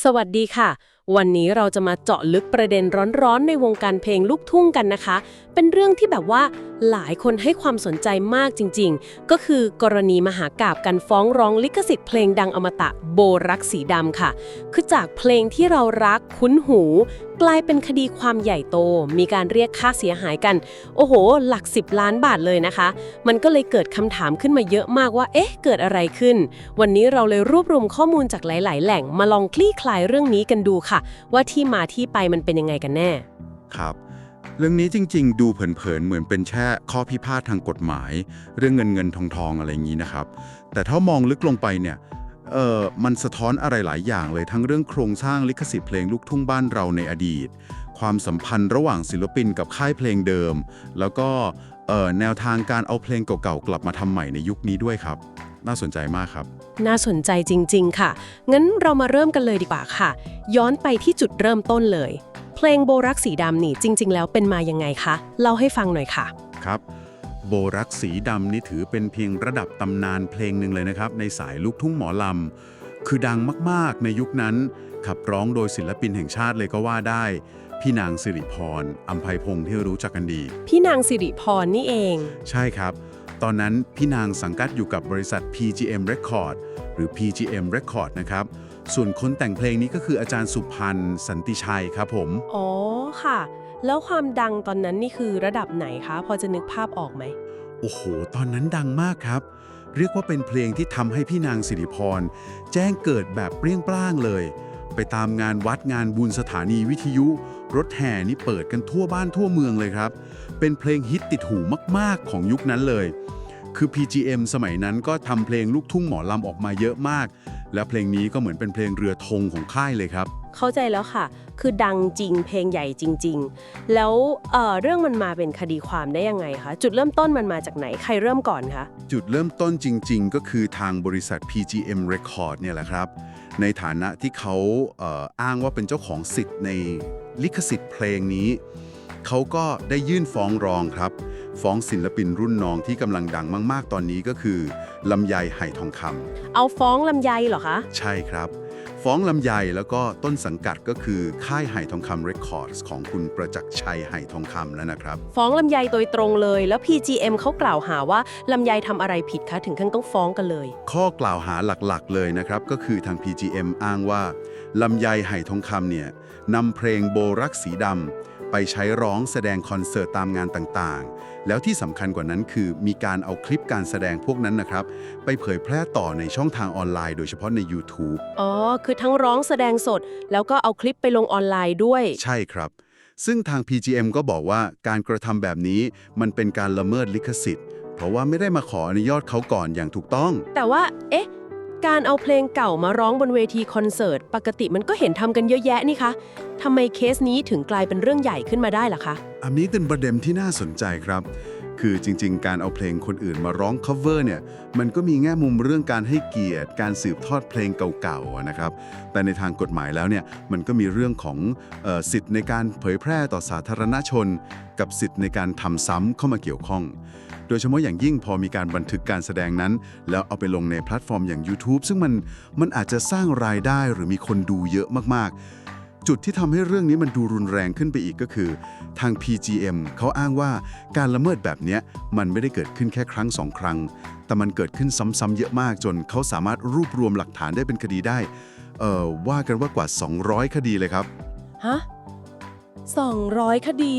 สวัสดีค่ะ วันนี้เราจะมาเจาะลึกประเด็นร้อนๆ ในวงการเพลงลูกทุ่งกันนะคะ เป็นเรื่องที่แบบว่า หลายคนให้ความสนใจมากจริง ๆ ก็คือกรณีมหากาบกันฟ้องร้องลิขสิทธิ์เพลงดังอมตะโบรักสีดำค่ะ คือจากเพลงที่เรารักคุ้นหู กลายเป็นคดีความใหญ่โต มีการเรียกค่าเสียหายกัน โอ้โห หลัก 10 ล้านบาทเลยนะคะ มันก็เลยเกิดคำถามขึ้นมาเยอะมากว่า เอ๊ะ เกิดอะไรขึ้น วันนี้เราเลยรวบรวมข้อมูลจากหลาย ๆ แหล่งมาลองคลี่คลายเรื่องนี้กันดูค่ะ ว่าที่มาที่ไปมันเป็นยังไงกันแน่ ครับ รื่องนี้จริง ๆ ดูเผินๆเหมือนเป็นแค่ข้อพิพาททางกฎหมาย เรื่องเงินเงินทองทองอะไรอย่างนี้นะครับ แต่ถ้ามองลึกลงไปเนี่ยเออมันสะท้อนอะไรหลายอย่างเลยทั้งเรื่องโครงสร้างลิขสิทธิ์เพลงลูกทุ่งบ้านเราในอดีต ความสัมพันธ์ระหว่างศิลปินกับค่ายเพลงเดิม แล้วก็เอ่อแนวทางการเอาเพลงเก่าๆกลับมาทำใหม่ในยุคนี้ด้วยครับ น่าสนใจมากครับ น่าสนใจจริง ๆ ค่ะ งั้นเรามาเริ่มกันเลยดีกว่าค่ะ ย้อนไปที่จุดเริ่มต้นเลย เพลงโบรักสีดำนี่จริง ๆ แล้วเป็นมายังไงคะ เล่าให้ฟังหน่อยค่ะ ครับ โบรักสีดำนี่ถือเป็นเพียงระดับตำนานเพลงหนึ่งเลยนะครับ ในสายลูกทุ่งหมอลำ คือดังมากๆ ในยุคนั้น ขับร้องโดยศิลปินแห่งชาติเลยก็ว่าได้ พี่นางสิริพรอัมภัยพงษ์ที่รู้จักกันดี พี่นางสิริพรนี่เอง ใช่ครับ ตอนนั้นพี่นางสังกัดอยู่กับบริษัท PGM Record หรือ PGM Record นะครับ ส่วนคนแต่งเพลงนี้ก็คืออาจารย์สุพันธ์สันติชัยครับผม อ๋อค่ะ แล้วความดังตอนนั้นนี่คือระดับไหนคะ พอจะนึกภาพออกไหม โอ้โห ตอนนั้นดังมากครับ เรียกว่าเป็นเพลงที่ทำให้พี่นางสิริพร แจ้งเกิดแบบเปรี้ยงปร้างเลย ไปตามงานวัดงานบุญสถานีวิทยุ รถแห่นี่เปิดกันทั่วบ้านทั่วเมืองเลยครับ เป็นเพลงฮิตติดหูมากๆของยุคนั้นเลย คือ PGM สมัยนั้นก็ทำเพลงลูกทุ่งหมอลำออกมาเยอะมาก และเพลงนี้ก็เหมือนเป็นเพลงเรือธงของค่ายเลยครับ เข้าใจแล้วค่ะ คือดังจริงเพลงใหญ่จริง ๆ แล้วเอ่อเรื่องมันมาเป็นคดีความได้ยังไงคะ จุดเริ่มต้นมันมาจากไหน ใครเริ่มก่อนคะ จุดเริ่มต้นจริง ๆ ก็คือทางบริษัท PGM Record เนี่ยแหละครับ ในฐานะที่เขาเอออ้างว่าเป็นเจ้าของสิทธิ์ในลิขสิทธิ์เพลงนี้ เขาก็ได้ยื่นฟ้องร้องครับ ฟ้องศิลปินรุ่นน้องที่กำลังดังมากๆ ตอนนี้ก็คือลำไยไหทองคำเอาฟ้องลำไยเหรอคะ ใช่ครับ ฟ้องลำไยแล้วก็ต้นสังกัดก็คือค่ายไหทองคำ Records ของคุณประจักษ์ชัยไหทองคำแล้วนะครับ ฟ้องลำไยโดยตรงเลย แล้ว PGM เขากล่าวหาว่าลำไยทำอะไรผิดคะถึงขั้นต้องฟ้องกันเลย ข้อกล่าวหาหลักๆ เลยนะครับก็คือทาง PGM อ้างว่าลำไยไหทองคำเนี่ยนำเพลงโบรักสีดำ ไปใช้ร้องแสดงคอนเสิร์ตตามงานต่างๆ แล้วที่สำคัญกว่านั้นคือมีการเอาคลิปการแสดงพวกนั้นนะครับ ไปเผยแพร่ต่อในช่องทางออนไลน์โดยเฉพาะใน YouTube อ๋อ คือทั้งร้องแสดงสด แล้วก็เอาคลิปไปลงออนไลน์ด้วย ใช่ครับ ซึ่งทาง PGM ก็บอกว่าการกระทำแบบนี้มันเป็นการละเมิดลิขสิทธิ์ เพราะว่าไม่ได้มาขออนุญาตเขาก่อนอย่างถูกต้อง แต่ว่า เอ๊ะ การเอาเพลงเก่ามาร้องบนเวทีคอนเสิร์ต ปกติมันก็เห็นทำกันเยอะแยะนี่คะทำไมเคสนี้ถึงกลายเป็นเรื่องใหญ่ขึ้นมาได้ล่ะคะ อันนี้เป็นประเด็นที่น่าสนใจครับ คือจริง ๆ การเอาเพลงคนอื่นมาร้อง cover เนี่ย มันก็มีแง่มุมเรื่องการให้เกียรติ การสืบทอดเพลงเก่าๆนะครับ แต่ในทางกฎหมายแล้วเนี่ย มันก็มีเรื่องของออสิทธิ์ในการเผยแพร่ต่อสาธารณชน กับสิทธิ์ในการทำซ้ำเข้ามาเกี่ยวข้อง โดยเฉพาะอย่างยิ่งพอมีการบันทึกการแสดงนั้น แล้วเอาไปลงในแพลตฟอร์มอย่าง YouTube ซึ่งมันมันอาจจะสร้างรายได้หรือมีคนดูเยอะมากๆ จุดที่ทำให้เรื่องนี้มันดูรุนแรงขึ้นไปอีกก็คือ ทาง PGM เขาอ้างว่าการละเมิดแบบนี้มันไม่ได้เกิดขึ้นแค่ครั้งสองครั้ง แต่มันเกิดขึ้นซ้ำๆเยอะมากจนเขาสามารถรวบรวมหลักฐานได้เป็นคดีได้ เอ่อ ว่ากันว่ากว่า 200 คดีเลยครับ ฮะ 200 คดี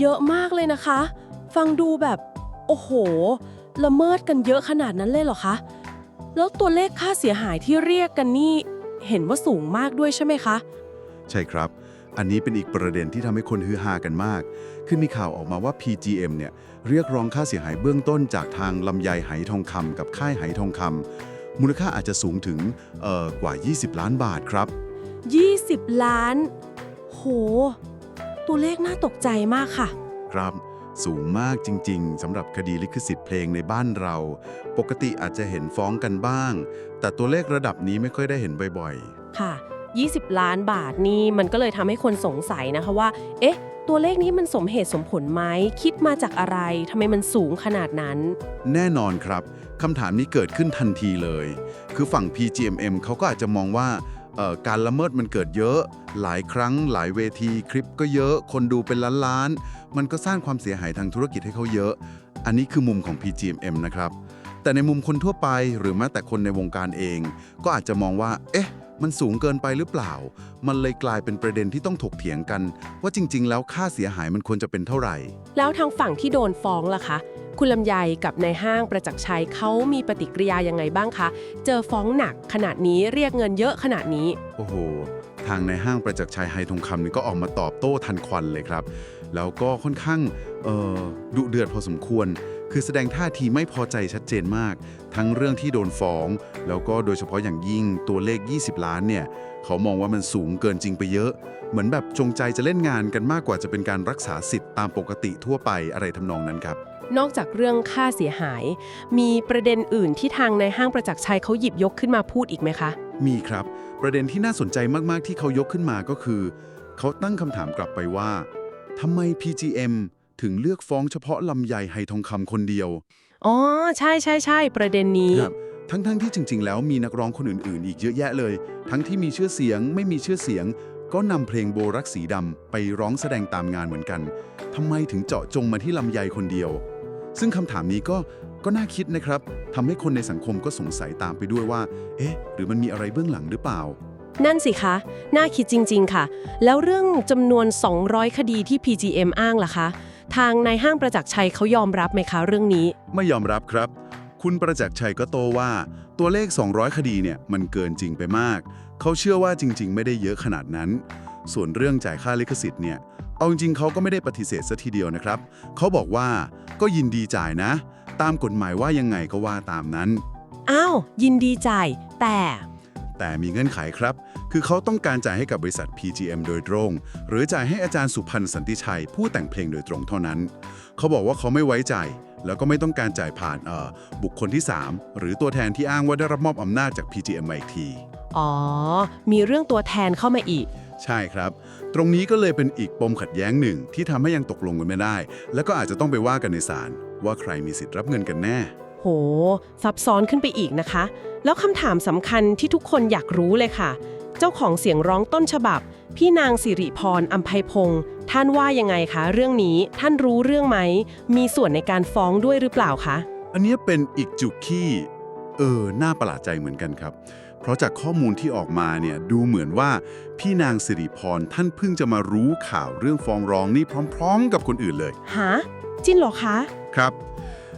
เยอะมากเลยนะคะ ฟังดูแบบ โอ้โห ละเมิดกันเยอะขนาดนั้นเลยเหรอคะ แล้วตัวเลขค่าเสียหายที่เรียกกันนี่ เห็นว่าสูงมากด้วยใช่ไหมคะ ใช่ครับ อันนี้เป็นอีกประเด็นที่ทำให้คนฮือฮากันมาก ขึ้นมีข่าวออกมาว่า PGM เนี่ยเรียกร้องค่าเสียหายเบื้องต้นจากทางลำไยไหทองคำกับค่ายไหทองคำมูลค่าอาจจะสูงถึงเอ่อกว่า 20 ล้านบาทครับ 20 ล้าน โห ตัวเลขน่าตกใจมากค่ะ ครับสูงมากจริง ๆสำหรับคดีลิขสิทธิ์เพลงในบ้านเรา ปกติอาจจะเห็นฟ้องกันบ้าง แต่ตัวเลขระดับนี้ไม่ค่อยได้เห็นบ่อยค่ะ 20 ล้านบาทนี่มันก็เลยทำให้คนสงสัยนะคะว่า เอ๊ะ ตัวเลขนี้มันสมเหตุสมผลไหมคิดมาจากอะไรทำไมมันสูงขนาดนั้น แน่นอนครับคำถามนี้เกิดขึ้นทันทีเลย คือฝั่ง PGMM เขาก็อาจจะมองว่าการละเมิดมันเกิดเยอะ หลายครั้งหลายเวทีคลิปก็เยอะ คนดูเป็นล้านๆมันก็สร้างความเสียหายทางธุรกิจให้เขาเยอะ อันนี้คือมุมของ PGMM นะครับ แต่ในมุมคนทั่วไปหรือแม้แต่คนในวงการเอง ก็อาจจะมองว่า เอ๊ะ มันสูงเกินไปหรือเปล่า มันเลยกลายเป็นประเด็นที่ต้องถกเถียงกัน ว่าจริง ๆ แล้วค่าเสียหายมันควรจะเป็นเท่าไหร่ แล้วทางฝั่งที่โดนฟ้องล่ะคะ คุณลำไยกับนายห้างประจักษ์ชัยเขามีปฏิกิริยายังไงบ้างคะ เจอฟ้องหนักขนาดนี้เรียกเงินเยอะขนาดนี้ โอ้โห ทางในห้างประจักษ์ชัยไฮทองคำนี่ก็ออกมาตอบโต้ทันควันเลยครับ แล้วก็ค่อนข้างเอ่อดุเดือดพอสมควรคือแสดงท่าทีไม่พอใจชัดเจนมาก ทั้งเรื่องที่โดนฟ้อง แล้วก็โดยเฉพาะอย่างยิ่งตัวเลข 20 ล้านเนี่ย เขามองว่ามันสูงเกินจริงไปเยอะ เหมือนแบบจงใจจะเล่นงานกันมากกว่าจะเป็นการรักษาสิทธิ์ตามปกติทั่วไปอะไรทำนองนั้นครับ นอกจากเรื่องค่าเสียหาย มีประเด็นอื่นที่ทางนายห้างประจักษ์ชัยเขาหยิบยกขึ้นมาพูดอีกไหมคะ มีครับ ประเด็นที่น่าสนใจมากๆที่เขายกขึ้นมาก็คือ เขาตั้งคำถามกลับไปว่าทำไม PGM ถึงเลือกฟ้องเฉพาะลำไยไฮทองคำคนเดียว อ๋อ ใช่ใช่ใช่ประเด็นนี้ครับ ทั้งๆที่จริง ๆ แล้วมีนักร้องคนอื่น ๆ อีกเยอะแยะเลย ทั้งที่มีชื่อเสียงไม่มีชื่อเสียง ก็นำเพลงโบรักสีดำไปร้องแสดงตามงานเหมือนกันทำไมถึงเจาะจงมาที่ลำไยคนเดียว ซึ่งคำถามนี้ก็ก็น่าคิดนะครับทำให้คนในสังคมก็สงสัยตามไปด้วยว่า เอ๊ะ หรือมันมีอะไรเบื้องหลังหรือเปล่า นั่นสิคะ น่าคิดจริง ๆ ค่ะ แล้วเรื่องจำนวน 200 คดีที่ PGM อ้างล่ะคะ ทางนายห้างประจักษ์ชัยเขายอมรับไหมคะเรื่องนี้ ไม่ยอมรับครับ คุณประจักษ์ชัยก็โตว่าตัวเลข 200 คดีเนี่ยมันเกินจริงไปมาก เขาเชื่อว่าจริง ๆ ไม่ได้เยอะขนาดนั้น ส่วนเรื่องจ่ายค่าลิขสิทธิ์เนี่ยเอาจริงๆเขาก็ไม่ได้ปฏิเสธซะทีเดียวนะครับ เขาบอกว่าก็ยินดีจ่ายนะ ตามกฎหมายว่ายังไงก็ว่าตามนั้น อ้าว ยินดีจ่าย แต่ แต่มีเงื่อนไขครับ คือเขาต้องการจ่ายให้กับบริษัท PGM โดยตรง หรือจ่ายให้อาจารย์สุพันธ์สันติชัย ผู้แต่งเพลงโดยตรงเท่านั้น เขาบอกว่าเขาไม่ไว้ใจ แล้วก็ไม่ต้องการจ่ายผ่านเอ่อบุคคลที่ 3 หรือตัวแทนที่อ้างว่าได้รับมอบอำนาจจาก PGM มาอีกที อ๋อ มีเรื่องตัวแทนเข้ามาอีก ใช่ครับ ตรงนี้ก็เลยเป็นอีกปมขัดแย้งหนึ่งที่ทำให้ยังตกลงกันไม่ได้ แล้วก็อาจจะต้องไปว่ากันในศาลว่าใครมีสิทธิ์รับเงินกันแน่ โห ซับซ้อนขึ้นไปอีกนะคะ แล้วคำถามสำคัญที่ทุกคนอยากรู้เลยค่ะ เจ้าของเสียงร้องต้นฉบับ พี่นางสิริพรอัมไพพงศ์ท่านว่ายังไงคะ เรื่องนี้ท่านรู้เรื่องไหม มีส่วนในการฟ้องด้วยหรือเปล่าคะ อันเนี้ยเป็นอีกจุดที่เออน่าประหลาดใจเหมือนกันครับ เพราะจากข้อมูลที่ออกมาเนี่ยดูเหมือนว่าพี่นางสิริพรท่านเพิ่งจะมารู้ข่าวเรื่องฟ้องร้องนี่พร้อม ๆ กับคนอื่นเลยฮะจริงเหรอคะ ครับ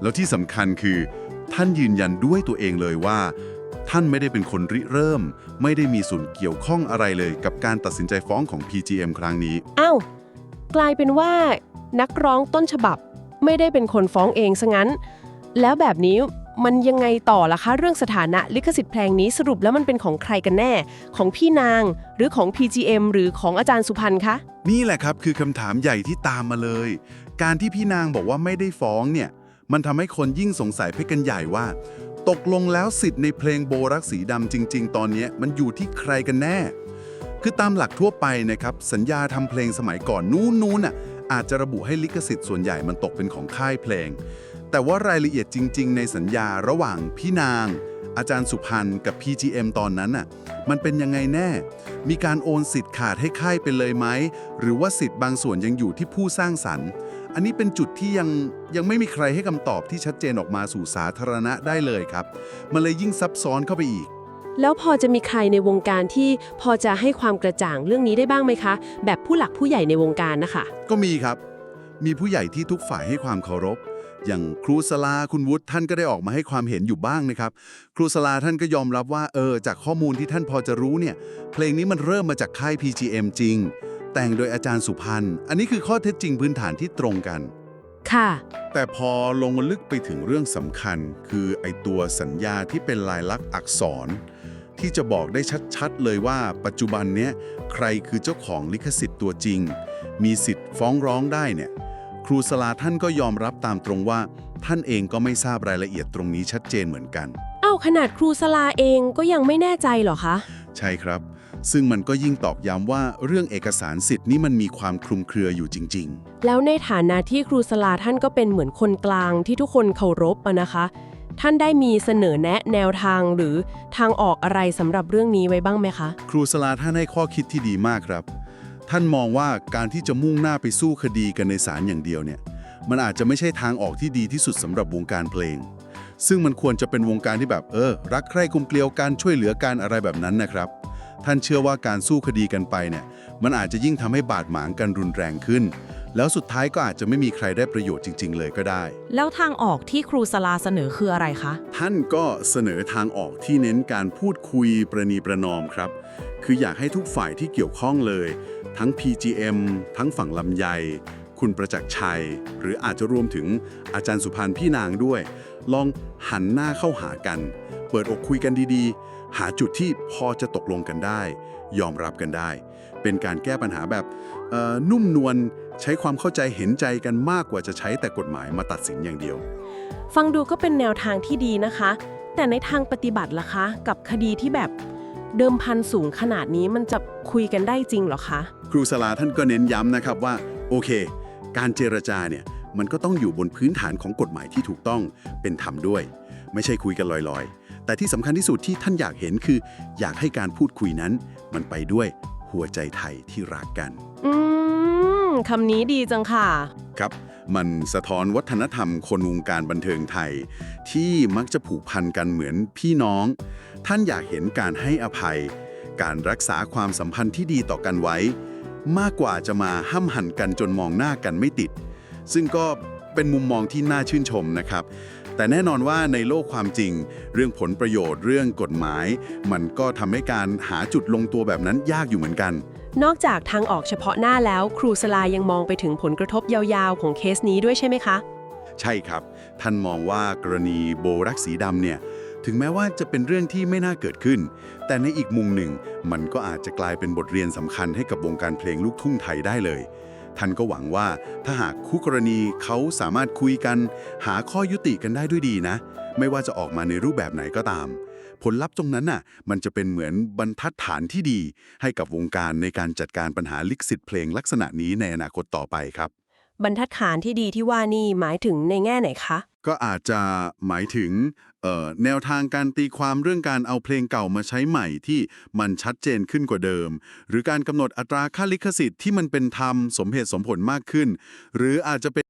แล้วที่สำคัญคือ ท่านยืนยันด้วยตัวเองเลยว่า ท่านไม่ได้เป็นคนริเริ่ม ไม่ได้มีส่วนเกี่ยวข้องอะไรเลยกับการตัดสินใจฟ้องของ PGM ครั้งนี้ อ้าวกลายเป็นว่า นักร้องต้นฉบับไม่ได้เป็นคนฟ้องเองซะงั้น แล้วแบบนี้มันยังไงต่อล่ะคะ เรื่องสถานะลิขสิทธิ์เพลงนี้สรุปแล้วมันเป็นของใครกันแน่ ของพี่นางหรือของ PGM หรือของอาจารย์สุพันธ์คะ นี่แหละครับคือคำถามใหญ่ที่ตามมาเลย การที่พี่นางบอกว่าไม่ได้ฟ้องเนี่ย มันทำให้คนยิ่งสงสัยไปกันใหญ่ว่า ตกลงแล้วสิทธิ์ในเพลงโบรักสีดำจริง ๆ ตอนนี้มันอยู่ที่ใครกันแน่ คือตามหลักทั่วไปนะครับ สัญญาทำเพลงสมัยก่อนนู้นนู้นน่ะอาจจะระบุให้ลิขสิทธิ์ส่วนใหญ่มันตกเป็นของค่ายเพลง แต่ว่ารายละเอียดจริง ๆ ในสัญญาระหว่างพี่นาง อาจารย์สุพันธ์กับ PGM ตอนนั้นน่ะมันเป็นยังไงแน่ มีการโอนสิทธิ์ขาดให้ค่ายไปเลยไหมหรือว่าสิทธิ์บางส่วนยังอยู่ที่ผู้สร้างสรรค์ อันนี้เป็นจุดที่ยังยังไม่มีใครให้คำตอบที่ชัดเจนออกมาสู่สาธารณะได้เลยครับ มันเลยยิ่งซับซ้อนเข้าไปอีก แล้วพอจะมีใครในวงการที่พอจะให้ความกระจ่างเรื่องนี้ได้บ้างไหมคะ แบบผู้หลักผู้ใหญ่ในวงการนะคะ ก็มีครับ มีผู้ใหญ่ที่ทุกฝ่ายให้ความเคารพ อย่างครูสลาคุณวุฒิท่านก็ได้ออกมาให้ความเห็นอยู่บ้างนะครับ ครูสลาท่านก็ยอมรับว่าเออจากข้อมูลที่ท่านพอจะรู้เนี่ย เพลงนี้มันเริ่มมาจากค่าย PGM จริง แต่งโดยอาจารย์สุพันธ์อันนี้คือข้อเท็จจริงพื้นฐานที่ตรงกัน ค่ะ แต่พอลงมาลึกไปถึงเรื่องสำคัญ คือไอตัวสัญญาที่เป็นลายลักษณ์อักษร ที่จะบอกได้ชัดๆ เลยว่าปัจจุบันเนี้ยใครคือเจ้าของลิขสิทธิ์ตัวจริง มีสิทธิ์ฟ้องร้องได้เนี่ยครูสลาท่านก็ยอมรับตามตรงว่า ท่านเองก็ไม่ทราบรายละเอียดตรงนี้ชัดเจนเหมือนกัน เอ้าขนาดครูสลาเองก็ยังไม่แน่ใจเหรอคะ ใช่ครับ ซึ่งมันก็ยิ่งตอกย้ำว่าเรื่องเอกสารสิทธิ์นี่มันมีความคลุมเครืออยู่จริง ๆ แล้วในฐานะที่ครูสลาท่านก็เป็นเหมือนคนกลางที่ทุกคนเคารพอะนะคะ ท่านได้มีเสนอแนะแนวทางหรือทางออกอะไรสำหรับเรื่องนี้ไว้บ้างไหมคะ ครูสลาท่านให้ข้อคิดที่ดีมากครับ ท่านมองว่าการที่จะมุ่งหน้าไปสู้คดีกันในศาลอย่างเดียวเนี่ยมันอาจจะไม่ใช่ทางออกที่ดีที่สุดสำหรับวงการเพลง ซึ่งมันควรจะเป็นวงการที่แบบเออ รักใคร่กลมเกลียวกันช่วยเหลือกันอะไรแบบนั้นนะครับ ท่านเชื่อว่าการสู้คดีกันไปเนี่ยมันอาจจะยิ่งทำให้บาดหมางกันรุนแรงขึ้น แล้วสุดท้ายก็อาจจะไม่มีใครได้ประโยชน์จริง ๆ เลยก็ได้ แล้วทางออกที่ครูสลาเสนอคืออะไรคะ ท่านก็เสนอทางออกที่เน้นการพูดคุยประนีประนอมครับ คืออยากให้ทุกฝ่ายที่เกี่ยวข้องเลย ทั้ง PGM ทั้งฝั่งลำไย คุณประจักษ์ชัย หรืออาจจะรวมถึงอาจารย์สุพันธ์พี่นางด้วย ลองหันหน้าเข้าหากัน เปิดอกคุยกันดีๆ หาจุดที่พอจะตกลงกันได้ ยอมรับกันได้ เป็นการแก้ปัญหาแบบเอ่อนุ่มนวลใช้ความเข้าใจเห็นใจกันมากกว่าจะใช้แต่กฎหมายมาตัดสินอย่างเดียว ฟังดูก็เป็นแนวทางที่ดีนะคะ แต่ในทางปฏิบัติล่ะคะ กับคดีที่แบบเดิมพันสูงขนาดนี้มันจะคุยกันได้จริงเหรอคะ ครูสลาท่านก็เน้นย้ำนะครับว่า โอเค การเจรจาเนี่ยมันก็ต้องอยู่บนพื้นฐานของกฎหมายที่ถูกต้องเป็นธรรมด้วย ไม่ใช่คุยกันลอยๆ แต่ที่สำคัญที่สุดที่ท่านอยากเห็นคือ อยากให้การพูดคุยนั้น มันไปด้วยหัวใจไทยที่รักกัน อืมคำนี้ดีจังค่ะ ครับ มันสะท้อนวัฒนธรรมคนวงการบันเทิงไทย ที่มักจะผูกพันกันเหมือนพี่น้อง ท่านอยากเห็นการให้อภัย การรักษาความสัมพันธ์ที่ดีต่อกันไว้ มากกว่าจะมาห้ำหั่นกันจนมองหน้ากันไม่ติด ซึ่งก็เป็นมุมมองที่น่าชื่นชมนะครับ แต่แน่นอนว่าในโลกความจริง เรื่องผลประโยชน์เรื่องกฎหมาย มันก็ทำให้การหาจุดลงตัวแบบนั้นยากอยู่เหมือนกัน นอกจากทางออกเฉพาะหน้าแล้ว ครูสลายังมองไปถึงผลกระทบยาวๆ ของเคสนี้ด้วยใช่ไหมคะ ใช่ครับ ท่านมองว่ากรณีโบรักสีดำเนี่ย ถึงแม้ว่าจะเป็นเรื่องที่ไม่น่าเกิดขึ้น แต่ในอีกมุมหนึ่ง มันก็อาจจะกลายเป็นบทเรียนสำคัญให้กับวงการเพลงลูกทุ่งไทยได้เลย ท่านก็หวังว่าถ้าหากคู่กรณีเขาสามารถคุยกัน หาข้อยุติกันได้ด้วยดีนะ ไม่ว่าจะออกมาในรูปแบบไหนก็ตาม ผลลัพธ์ตรงนั้นน่ะ มันจะเป็นเหมือนบรรทัดฐานที่ดี ให้กับวงการในการจัดการปัญหาลิขสิทธิ์เพลงลักษณะนี้ในอนาคตต่อไปครับ บรรทัดฐานที่ดีที่ว่านี่หมายถึงในแง่ไหนคะ ก็อาจจะหมายถึงเอ่อ แนวทางการตีความเรื่องการเอาเพลงเก่ามาใช้ใหม่ที่มันชัดเจนขึ้นกว่าเดิม หรือการกำหนดอัตราค่าลิขสิทธิ์ที่มันเป็นธรรมสมเหตุสมผลมากขึ้น หรืออาจจะเป็น